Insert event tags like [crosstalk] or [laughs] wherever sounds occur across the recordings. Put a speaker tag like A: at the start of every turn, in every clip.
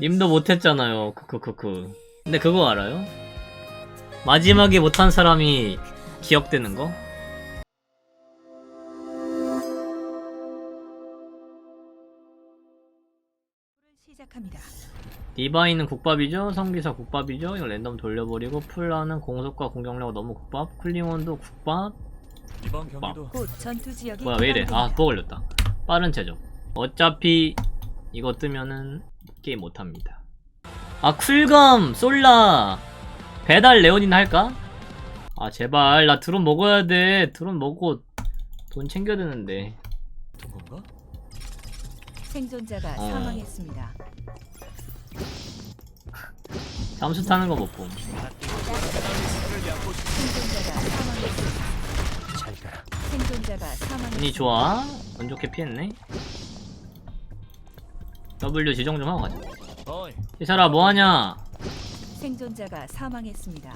A: 님도 못했잖아요. 크크크크. 근데 그거 알아요? 마지막에 못한 사람이 기억되는 거?
B: 시작합니다.
A: 디바이는 국밥이죠. 성기사 국밥이죠. 이거 랜덤 돌려버리고 플라는 공속과 공격력 너무 국밥. 쿨링원도 국밥.
C: 이번 경기도
B: 곧 전투 지역이
A: 뭐야 왜 이래? 아
B: 개방됩니다.
A: 또 걸렸다. 빠른 체적. 어차피 이거 뜨면은 게임 못합니다. 아 쿨감 솔라 배달 레온이나 할까? 아 제발 나 드론 먹어야 돼. 드론 먹고 돈 챙겨야 되는데.
C: 된 건가?
B: 생존자가
A: 어.
B: 사망했습니다.
A: 잠수 타는 거 못 봄.
B: 생존자가 사망했습니다.
C: 잘 가라.
B: 생존자가 사망했습니다.
A: 운이 좋아. 운 좋게 피했네. W 지정 좀 하고 가자.
C: 어이,
A: 이사라 뭐하냐?
B: 생존자가 사망했습니다.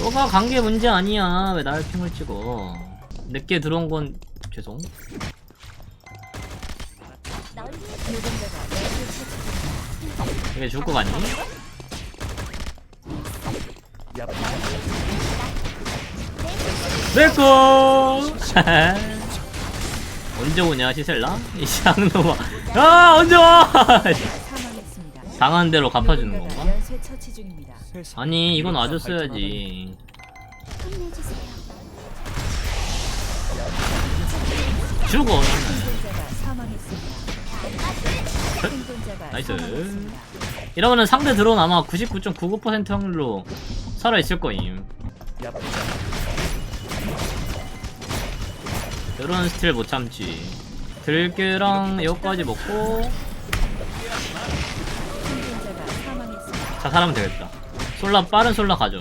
A: 너가 간게 문제 아니야. 왜 나를 핑을 찍어? 늦게 들어온 건 죄송.
B: 누군가가 내를 처치
A: 이게 죽을 거 같니?
C: 야,
A: 내꺼. [laughs] 언제 오냐 시셀라? 이 쌍놈아. 아 언제 와?
B: 사망했습니다.
A: 당한 대로 갚아주는 건가?
B: 연쇄 처치 중입니다.
C: 세상.
A: 아니 이건 와줬어야지. 죽어. 너는.
B: 생존자가 사망했습니다. 생존자가
A: 나이스.
B: 사망했습니다.
A: 이러면은 상대 드론 아마 99.99% 확률로 살아 있을 거임.
C: 야,
A: 드론 스틸 못 참지. 들깨랑 여기까지 먹고.
B: 자
A: 살하면 되겠다. 솔라 빠른 솔라 가죠.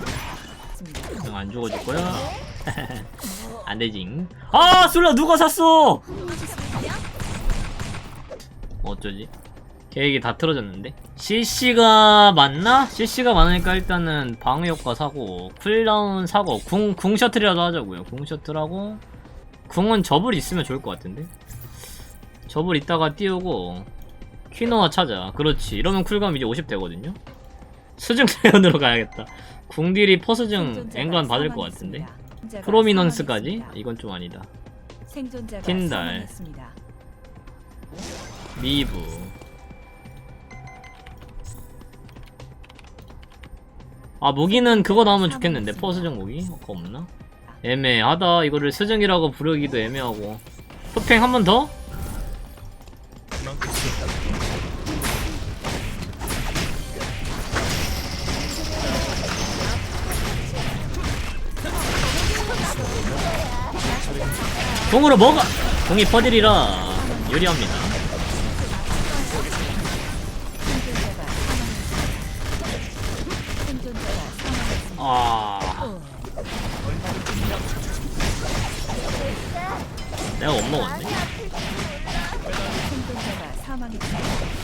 A: 그냥 안 죽어줄 거야. [laughs] 안 되징. 아 솔라 누가 샀어? 어쩌지? 계획이 다 틀어졌는데? CC가 많나? CC가 많으니까 일단은 방어 효과 사고 쿨다운 사고 궁, 궁 셔틀이라도 하자고요. 궁 셔틀하고 궁은 접을 있으면 좋을 것 같은데? 접을 있다가 띄우고 퀴노아 찾아. 그렇지. 이러면 쿨감 이제 50 되거든요? 수중 레온으로 가야겠다. 궁딜이 퍼스증
B: 생존자가
A: 엔간 받을 것 같은데? 프로미넌스까지? 이건 좀 아니다.
B: 사망했습니다.
A: 미브. 아 무기는 그거 나오면 좋겠는데 퍼스증 무기? 그거 없나? 애매하다 이거를 스증이라고 부르기도 애매하고 흑팽 한 번 더? 공으로 먹어! 공이 퍼들이라 유리합니다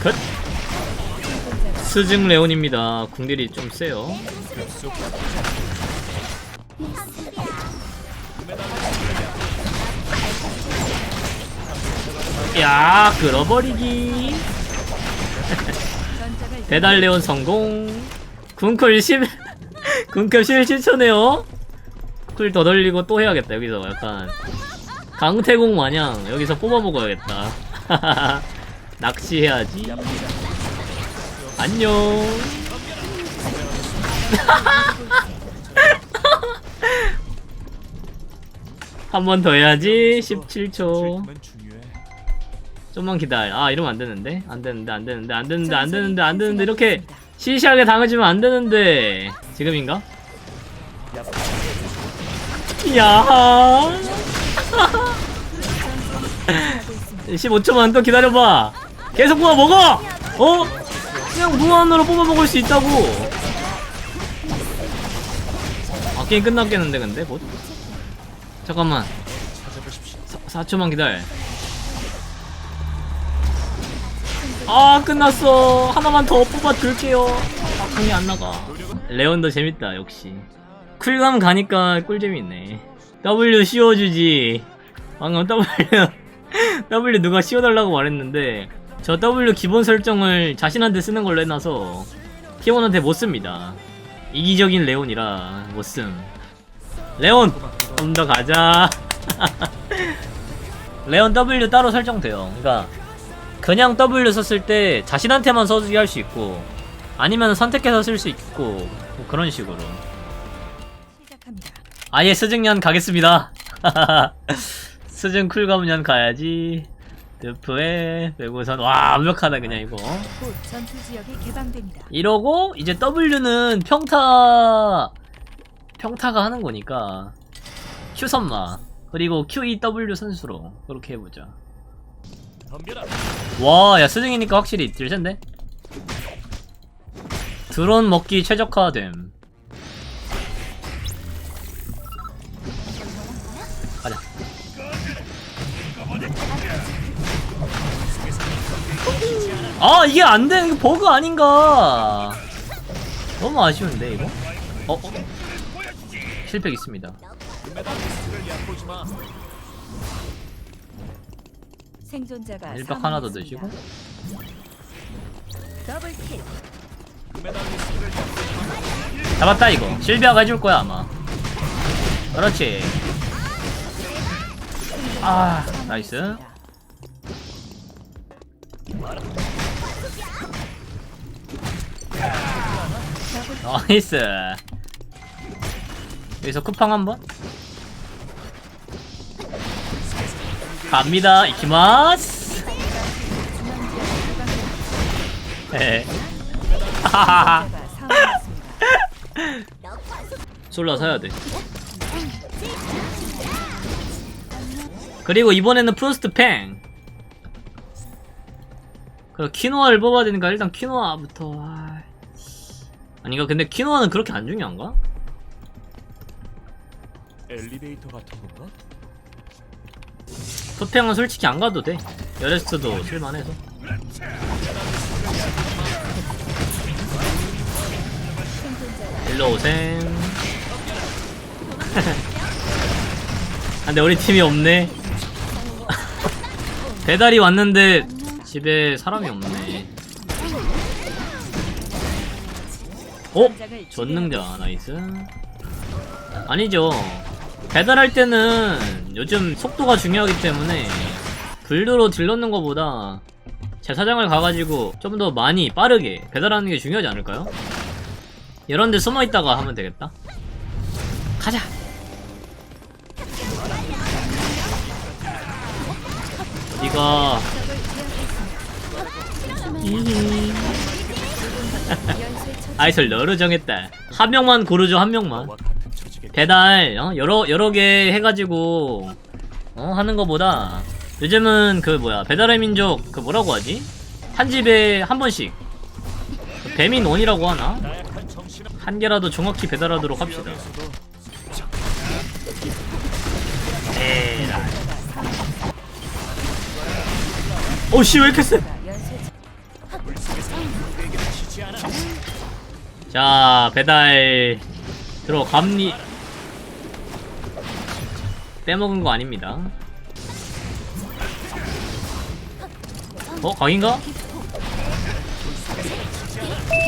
A: 컷! 스증 레온입니다. 궁딜이 좀 세요. 야 끌어버리기. [laughs] 배달 레온 성공. 군컬 10 군컬 11실천해요. 쿨더 돌리고 또 해야겠다 여기서. 약간 강태공 마냥 여기서 뽑아 먹어야겠다 [laughs] 낚시해야지 안녕 [laughs] 한 번 더 해야지 17초
C: 트리트먼트 중요해.
A: 좀만 기다려. 아 이러면 안 되는데, 안 되는데, 안 되는데, 안 되는데, 안 되는데, 안 되는데 이렇게 시시하게 당해주면 안 되는데. 지금인가? 야. 15초만 또 기다려봐. 계속 뽑아 먹어. 어? 그냥 무한으로 뽑아 먹을 수 있다고. 아 게임 끝났겠는데 근데 곧. 잠깐만.
C: 찾아보십시오.
A: 4초만 기다려. 아 끝났어. 하나만 더 뽑아 줄게요. 아 공이 안 나가. 레온도 재밌다 역시. 쿨감 가니까 꿀잼이 있네. W 씌워주지. 방금 W [laughs] W 누가 씌워달라고 말했는데 저 W 기본 설정을 자신한테 쓰는 걸로 해놔서 팀원한테 못 씁니다. 이기적인 레온이라 못 쓴. 레온 좀 더 가자. [laughs] 레온 W 따로 설정돼요. 그러니까 그냥 W 썼을 때 자신한테만 써주게 할 수 있고 아니면 선택해서 쓸 수 있고 뭐 그런 식으로. 아예 스승년 가겠습니다. [laughs] 스승 쿨가문년 가야지. 드프에 배구선 와 완벽하다 그냥 이거.
B: 곧 전투 지역이 개방됩니다.
A: 이러고 이제 W는 평타 평타가 하는 거니까 Q 선마 그리고 QEW 선수로 그렇게 해보자.
C: 덤벼라.
A: 와, 야 스승이니까 확실히 들센데? 드론 먹기 최적화됨. 아, 이게 안 돼. 이거 버그 아닌가. 너무 아쉬운데, 이거? 어? 어? 실패 있습니다.
B: 생존자가
A: 일박 하나 더. 드시고. 잡았다, 이거. 실비아가 해줄 거야, 아마. 그렇지. 아, 나이스. 나이스. 여기서 쿠팡 한번? 갑니다 이키마스.
B: 사망했습니다. [laughs]
A: 솔라 사야 돼. 그리고 이번에는 프로스트 팽. 그 키노아를 뽑아야 되니까 일단 키노아부터 아... 아닌가 근데 키노아는 그렇게 안 중요한가?
C: 엘리베이터 같은 건가?
A: 토평은 솔직히 안 가도 돼. 여레스트도 쓸만해서.
B: 생존자가
A: 일로 오셈. [laughs] 아, 근데 우리 팀이 없네. [laughs] 배달이 왔는데 집에 사람이 없네. 어? 전능자 나이스. 아니죠. 배달할 때는 요즘 속도가 중요하기 때문에 불도로 딜넣는 것보다 제 사장을 가가지고 좀 더 많이 빠르게 배달하는 게 중요하지 않을까요? 이런 데 숨어 있다가 하면 되겠다. 가자.
B: 처치. [laughs] [laughs]
A: 아이솔 너를 정했다. 한 명만 고르죠 한 명만.
C: 같은 처지게
A: 배달 어? 여러 여러 개 해가지고 어? 하는 거보다 요즘은 그 뭐야 배달의 민족 그 뭐라고 하지 한 집에 한 번씩 그 배민 원이라고 하나
C: 한
A: 개라도 정확히 배달하도록 합시다. 에라. 오씨 왜 이렇게 세? 자 배달 들어갑니 빼먹은 거 아닙니다. 어 각인가?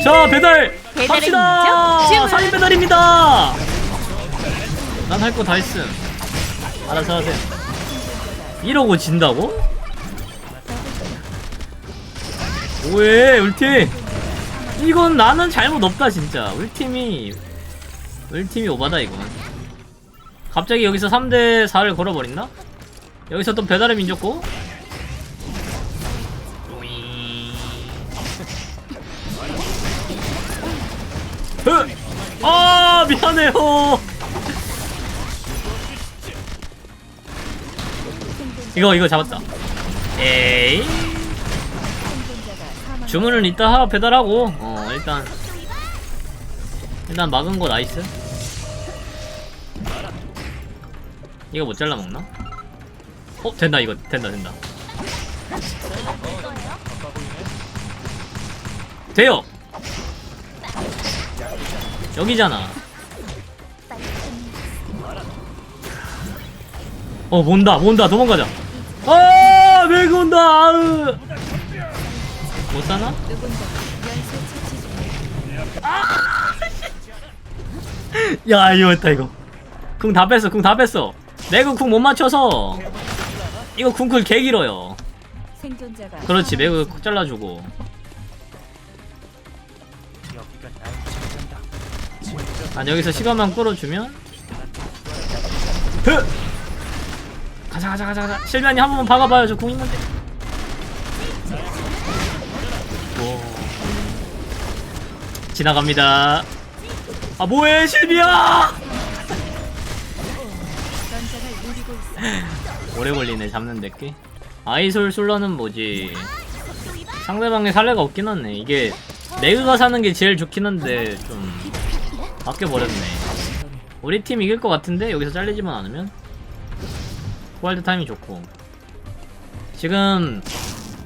A: 자 배달 갑시다. 살인 배달입니다. 난 할 거 다 했음. 알아서 하세요. 이러고 진다고? 왜 울팀? 이건 나는 잘못 없다 진짜. 우리 팀이 우리 팀이 오바다 이건. 갑자기 여기서 3대 4를 걸어버렸나? 여기서 또 배달의 민족 고? 으! 아 미안해요. 이거 이거 잡았다. 에이. 주문은 이따 하 배달하고. 어 일단. 일단 막은 거 나이스. 이거 못 잘라 먹나? 어 된다 이거. 된다 된다. 돼요! 여기잖아. 어 몬다 몬다. 도망가자. 어 온다. 아으 못 사나? [laughs] 야 이거였다 이거 궁 다 뺐어 궁 다 뺐어 매그 궁못 맞춰서 이거 궁쿨 개 길어요 그렇지. 매그 콕 잘라주고. 아 여기서 시간만 끌어주면 흐! 가자 가자 가자 가자 실비아님 한 번만 박아봐요 저 궁 있는데 지나갑니다. 아 뭐해
B: 있어.
A: 오래 걸리네 잡는 데께 아이솔 솔러는 뭐지? 상대방의 사례가 없긴 하네. 이게 매그가 사는 게 제일 좋긴 한데 좀 바뀌어버렸네. 우리 팀 이길 것 같은데? 여기서 잘리지만 않으면? 호알드 타임이 좋고. 지금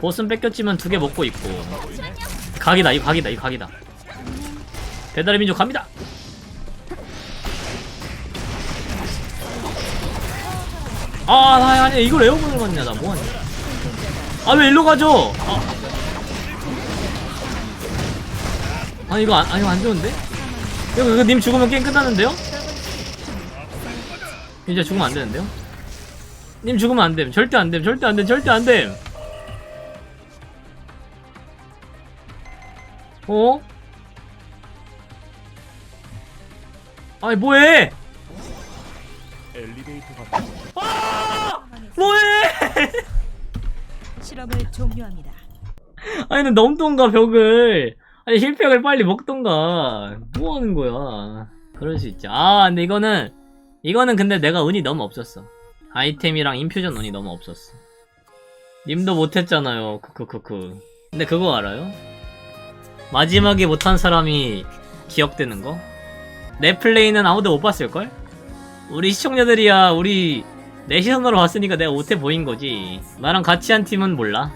A: 보스는 뺏겼지만 두 개 먹고 있고. 각이다 이 각이다 이 각이다 배달의 민족 갑니다. 아, 나 아니 이걸 에어본을 맞냐 나 뭐하냐. 아 왜 일로 가죠? 아, 아 이거 안, 아 이거 안 좋은데? 이거 이거 님 죽으면 게임 끝나는데요? 이제 죽으면 안 되는데요? 님 죽으면 안 됨. 절대 안 됨. 절대 안 됨. 절대 안 됨. 어? 아니 뭐해?
C: 엘리베이터 건가?
A: 뭐해?
B: 실험을 종료합니다.
A: 아니 근데 넘던가 벽을. 아니 힐팩을 빨리 먹던가. 뭐 하는 거야? 그럴 수 있지. 아 근데 이거는 이거는 근데 내가 운이 너무 없었어. 아이템이랑 인퓨전 운이 너무 없었어. 님도 못했잖아요. 크크크크. 근데 그거 알아요? 마지막에 못한 사람이 기억되는 거? 내 플레이는 아무도 못 봤을걸? 우리 시청자들이야 우리 내 시선으로 봤으니까 내가 못해 보인 거지 나랑 같이 한 팀은 몰라